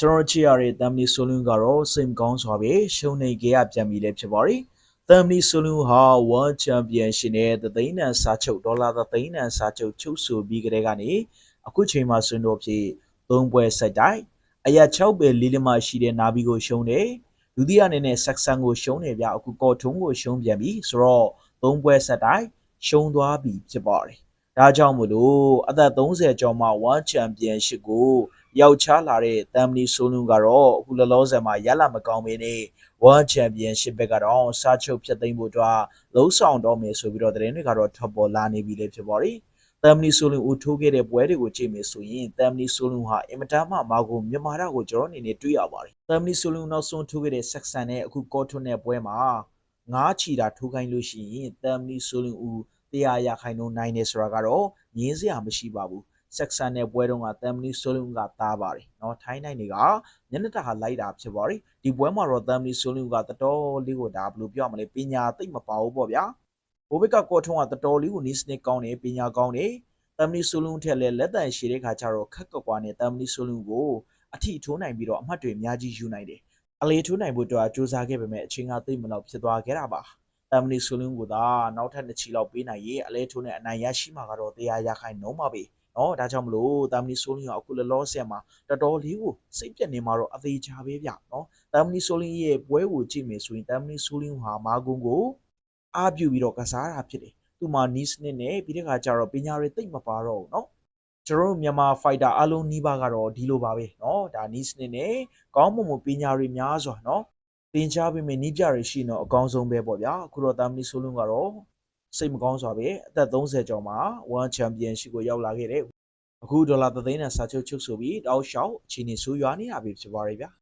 ကျွန်တော်ချီရတဲ့တမ်မီဆိုလွန်းကတော့စိတ်မကောင်းစွာပဲရှုံးနေကြရပြန်ပြီလည်းဖြစ်ပါတယ်တမ်မီဆိုလွန်းဟာ World Championship နဲ့သသိန်းတန်စားချုပ်ဒေါ်လာသသိန်းတန်စားချုပ်ချုပ်ဆိုပြီးကြတဲ့ကနေအခုချိန်မှာဆွန်းတော့ဖြစ်သုံးပွဲဆက်တိုက်အရာ6ပဲလေးလမရှိတဲ့နာဘီကိုရှုံးတယ်ဒုတိယအနေနဲ့ဆက်ဆန်ကိုရှုံးတယ်ဗျအခုကော်ထုံးကိုရှုံးပြန်ပြီဆိုတော့သုံးပွဲဆက်တိုက်ရှုံးသွားပြီဖြစ်ပါတယ်ဒါကြောင့်မို့လို့အသက်30ကျော်မှ World Championship ကို ယောက်ျားလာတဲ့တမ်မနီဆိုနူကတော့အခုလောလောဆယ်မှာရလာမကောင်းမင်းနဲ့ World Championship ဘက်ကတော့စားချုပ်ဖြတ်သိမ်းဖို့အတွက်လှုံ့ဆော်တော့မယ်ဆိုပြီးတော့သတင်းတွေကတော့ထပ်ပေါ်လာနေပြီလေဖြစ်ပါရီတမ်မနီဆိုနူဦးထိုးခဲ့တဲ့ပွဲတွေကိုကြည့်မယ်ဆိုရင်တမ်မနီဆိုနူဟာအင်မတန်မှမာကိုမြန်မာတာကိုကျွန်တော်အနေနဲ့တွေ့ရပါတယ်တမ်မနီဆိုနူနောက်ဆုံးထိုးခဲ့တဲ့ဆက်ဆန်နဲ့အခုကော့ထွန်းတဲ့ပွဲမှာငားချီတာထိုးခိုင်းလို့ရှိရင်တမ်မနီဆိုနူဦးတရားရခိုင်နှုန်းနိုင်နေဆိုတာကတော့ငင်းစရာမရှိပါဘူး ဆက်ဆန်တဲ့ပွဲတုန်းကတမ်မနီဆိုလင်းကတားပါတယ်။နော်ထိုင်းနိုင်တွေကညနေတာဟာလိုက်တာဖြစ်ပါတယ်။ဒီပွဲမှာတော့တမ်မနီဆိုလင်းကတတော်လေးကိုဒါဘယ်လိုပြောမလဲပညာသိပ်မပါဘူးပေါ့ဗျာ။ဘိုဘစ်ကကော့ထုံးကတတော်လေးကိုနီးစနစ်ကောင်းတယ်ပညာကောင်းတယ်။တမ်မနီဆိုလင်းထက်လည်းလက်တန်ရှည်တဲ့ခါကျတော့ခက်ကွက်ကွာနဲ့တမ်မနီဆိုလင်းကိုအထိထိုးနိုင်ပြီးတော့အမှတ်တွေအများကြီးယူနိုင်တယ်။အလေထိုးနိုင်ဖို့တော့စူးစမ်းခဲ့ပေမဲ့အချင်းကသိပ်မလောက်ဖြစ်သွားခဲ့တာပါ။တမ်မနီဆိုလင်းကိုသာနောက်ထပ်နှစ်ချီလောက်ပေးနိုင်ရေးအလဲထိုးနဲ့အနိုင်ရရှိမှာကတော့တရားရခိုင်နှုံးပါပဲ။ နော်ဒါကြောင့်မလို့တာမနီဆိုလင်းကအခုလောလောဆယ်မှာတော်တော်လေးကိုစိတ်ပြက်နေမှာတော့အသေးချာပဲဗျနော်တာမနီဆိုလင်းရဲ့ပွဲကိုကြည့်မယ်ဆိုရင်တာမနီဆိုလင်းဟာမာဂုံကိုအားပြုပြီးတော့ကစားတာဖြစ်တယ်သူမှနီးစနစ်နဲ့ပြီးတဲ့ခါကျတော့ပညာတွေတိတ်မပါတော့ဘူးနော်ကျွန်တော်တို့မြန်မာဖိုက်တာအလုံးနီးပါးကတော့ဒီလိုပါပဲเนาะဒါနီးစနစ်နဲ့ကောင်းမွန်မွန်ပညာတွေများစွာเนาะသင်ကြားပေးမယ်နီးပြတွေရှိတော့အကောင်းဆုံးပဲပေါ့ဗျာအခုတော့တာမနီဆိုလုံးကတော့ စိတ်မကောင်းစွာပဲအသက်30ကျော်မှာ World Championship ကိုရောက်လာခဲ့တဲ့အခုဒေါ်လာသသိန်းနဲ့စာချုပ်ချုပ်ဆိုပြီးတောက်လျှောက်အချိန်နေဆိုးရွားနေရပြီဖြစ်ပါရဲ့ဗျာ